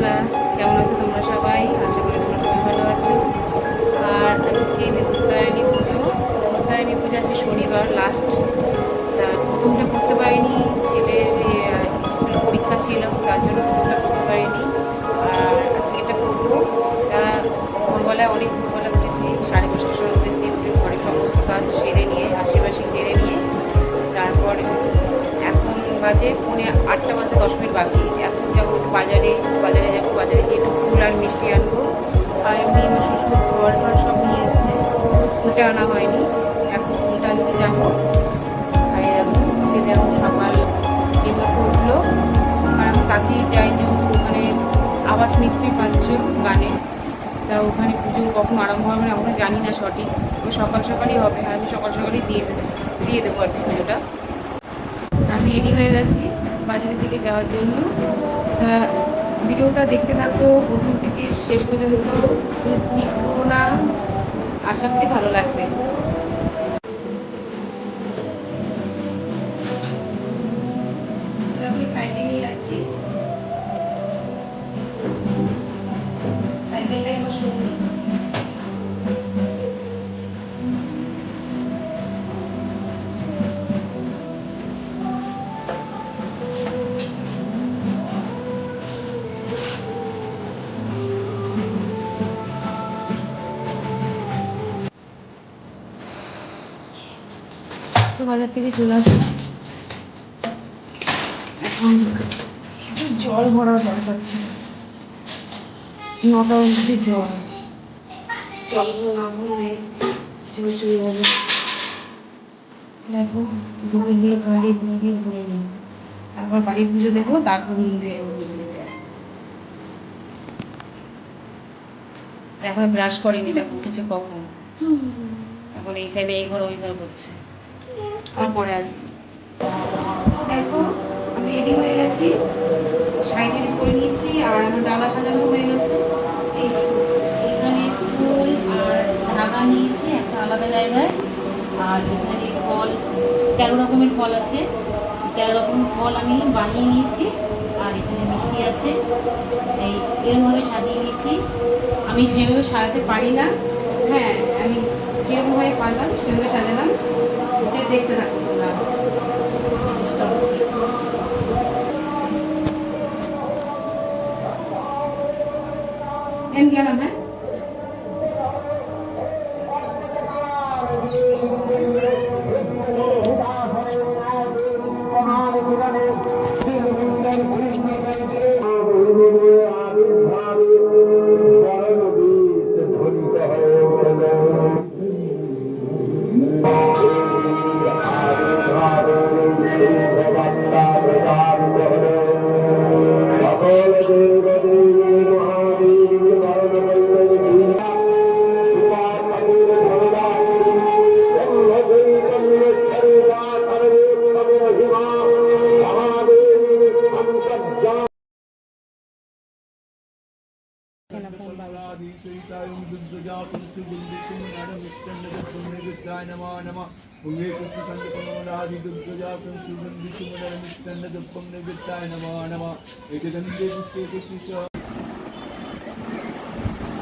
বন্ধুরা, কেমন আছো তোমরা সবাই? আশা করি তোমরা সবাই ভালো আছো। আর আজকে বিপত্তায়নী পুজো। বিপত্তায়নী পুজো আজকে শনিবার লাস্ট বাজে, পৌনে আটটা বাজতে দশ মিনিট বাকি। এখন যাব বাজারে বাজারে যাব, বাজারে গিয়ে একটু ফুল আর মিষ্টি আনব। আর এমনি আমার শ্বশুর ফল টল সব নিয়ে এসছে ফুলটা আনা হয়নি। এখন ফুলটা আনতে যাব। আর ছেলে এখন সকাল এমতো উঠল। আর এখন তাতেই যাই যেহেতু ওখানে আওয়াজ নিশ্চয়ই পাচ্ছ গানে। তা ওখানে পুজো কখন আরম্ভ হবে না আমরা জানি না সঠিক। সকাল সকালই হবে, আর আমি সকাল সকালই দিয়ে দেবো দিয়ে দেবো আর কি পুজোটা। আমি রেডি হয়ে গেছি বাজারের দিকে যাওয়ার জন্য। ভিডিওটা দেখতে থাকো, প্রথম থেকে শেষ পর্যন্ত। স্কিপ না। আশা করি ভালো লাগবে। সাইকেল নিয়ে যাচ্ছি সাইকেলটাই আমার সঙ্গী তো বাজার থেকে চলে আসলাম। এখন একটু জল ভরার দরকার ছিল নটা অবধি জল। না জল চলে যাবে। দেখো ভরে নিই। তারপর বাড়ি পুজো দেখো তারপর মন্দিরে এখন ব্রাশ করেনি দেখো উঠেছে কখন। এখন এইখানে এই ঘর ওই ঘর করছে। আমার পরে তো দেখো, আমি রেডি হয়ে গেছি। শাড়ি টাড়ি পরে নিয়েছি, আর আমার ডালা সাজানো হয়ে গেছে। এখানে ফুল আর ধাগা নিয়েছি, একটা আলাদা জায়গায়। আর এখানে ফল, তেরো রকমের ফল আছে। তেরো রকম ফল আমি বানিয়ে নিয়েছি, আর এখানে মিষ্টি আছে। এই এরকমভাবে সাজিয়ে নিয়েছি। আমি যেভাবে সাজাতে পারি না হ্যাঁ আমি যেরকমভাবে পারলাম, সেভাবে সাজালাম। দে- দেখতে থাকো তোমরা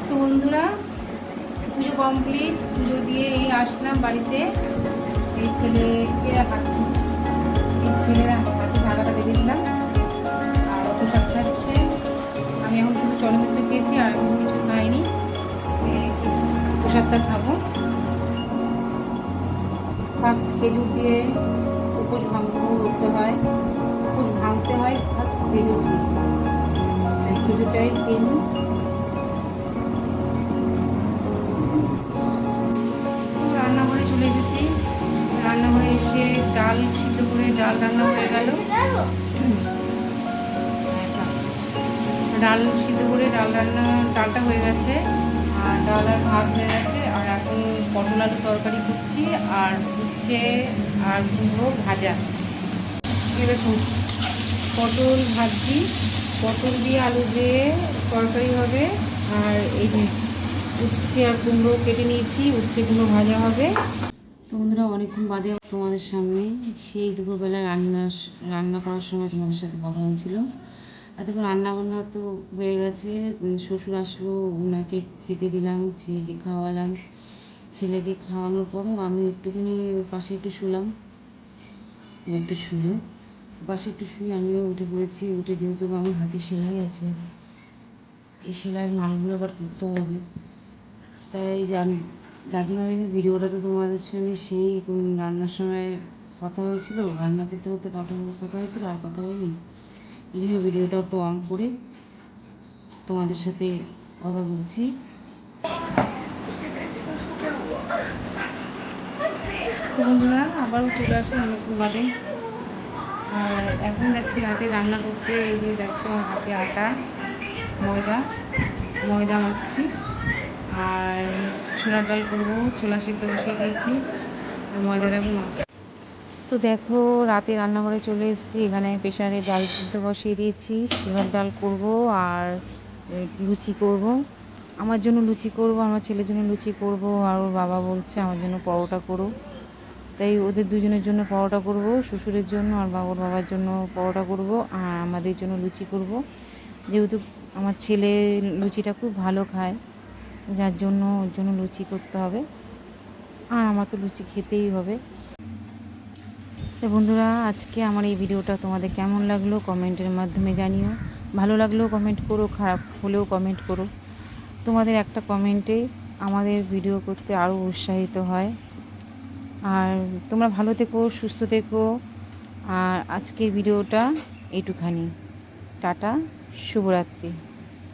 তো বন্ধুরা, পুজো কমপ্লিট পুজো দিয়ে এই আসলাম বাড়িতে। এই ছেলেকে এই ছেলের হাতে ধাগাটা বেঁধে দিলাম। আর প্রসাদ খাচ্ছে আমি এখন শুধু চলমিত্র খেয়েছি আর এখন কিছু খাইনি। প্রসাদটা খাব। ফার্স্ট খেজুর দিয়ে উপোস ভাঙতে করতে হয়। উপোস ভাঙতে হয় ফার্স্ট খেজুর দিয়ে। এই খেজুরটাই খেয়ে রান্নাঘরে চলে এসেছি। রান্নাঘরে এসে ডাল সিদ্ধ করে ডাল রান্না হয়ে গেল। ডাল সিদ্ধ করে ডাল রান্না ডালটা হয়ে গেছে। আর ডাল আর ভাত হয়ে গেছে। আর এখন পটল আলু তরকারি করছি। আর হচ্ছে আর কুমড়ো ভাজা। শোন পটল ভাজি, পটল দিয়ে আলু দিয়ে তরকারি হবে, আর এই যে উচ্ছে আর কুমড়ো কেটে নিয়েছি, উচ্ছে কুমড়ো ভাজা হবে। তো বন্ধুরা, অনেকক্ষণ বাদে তোমাদের সামনে সেই দুপুরবেলা রান্না রান্না করার সময় তোমাদের সাথে কথা হয়েছিল। এতক্ষণ রান্না বান্না তো হয়ে গেছে শ্বশুর আসলো ওনাকে খেতে দিলাম, ছেলেকে খাওয়ালাম। ছেলেকে খাওয়ানোর পরও আমি একটুখানি পাশে একটু শুলাম। একটু শুয়ে পাশে একটু শুয়ে আমিও উঠে পড়েছি। উঠে যেহেতু আমার হাতে সেলাই আছে, এই সেলাইয়ের মালগুলো আবার করতে হবে। তাই জান যার জন্য আমি ভিডিওটা তো তোমাদের সঙ্গে সেই রান্নার সময় কথা হয়েছিল। রান্না করতে করতে কথা কথা হয়েছিল, আর কথা হয়নি। এই জন্য ভিডিওটা একটু অন করে তোমাদের সাথে কথা বলছি। তো বন্ধুরা, আবারও চলে আসলাম অনেকক্ষণ বাদে আর এখন যাচ্ছি রাতে রান্না করতে, এই যে যাচ্ছে আমার হাতে আটা, ময়দা ময়দা মাখছি। আর ছোলার ডাল করব, ছোলা সিদ্ধ বসিয়ে দিয়েছি, আর ময়দাটা আমি মাখছি। তো দেখো, রাতে রান্নাঘরে চলে এসেছি, এখানে প্রেশারে ডাল সিদ্ধ বসিয়ে দিয়েছি, ছোলার ডাল করব, আর লুচি করব। আমার জন্য লুচি করব, আমার ছেলের জন্য লুচি করব, আর ওর বাবা বলছে আমার জন্য পরোটা করো। তাই ওদের দুজনের জন্য পরোটা করব, শ্বশুরের জন্য আর বাবার বাবার জন্য পরোটা করব, আর আমাদের জন্য লুচি করব। যেহেতু আমার ছেলে লুচিটা খুব ভালো খায়, যার জন্য ওর জন্য লুচি করতে হবে। আর আমার তো লুচি খেতেই হবে। তো বন্ধুরা, আজকে আমার এই ভিডিওটা তোমাদের কেমন লাগল কমেন্টের মাধ্যমে জানিও। ভালো লাগলেও কমেন্ট করো, খারাপ হলেও কমেন্ট করো। তোমাদের একটা কমেন্টে আমাদের ভিডিও করতে আরও উৎসাহিত হয়। আর তোমরা ভালো থেকো, সুস্থ থেকো। আর আজকের ভিডিওটা এটুখানি টাটা, শুভরাত্রি।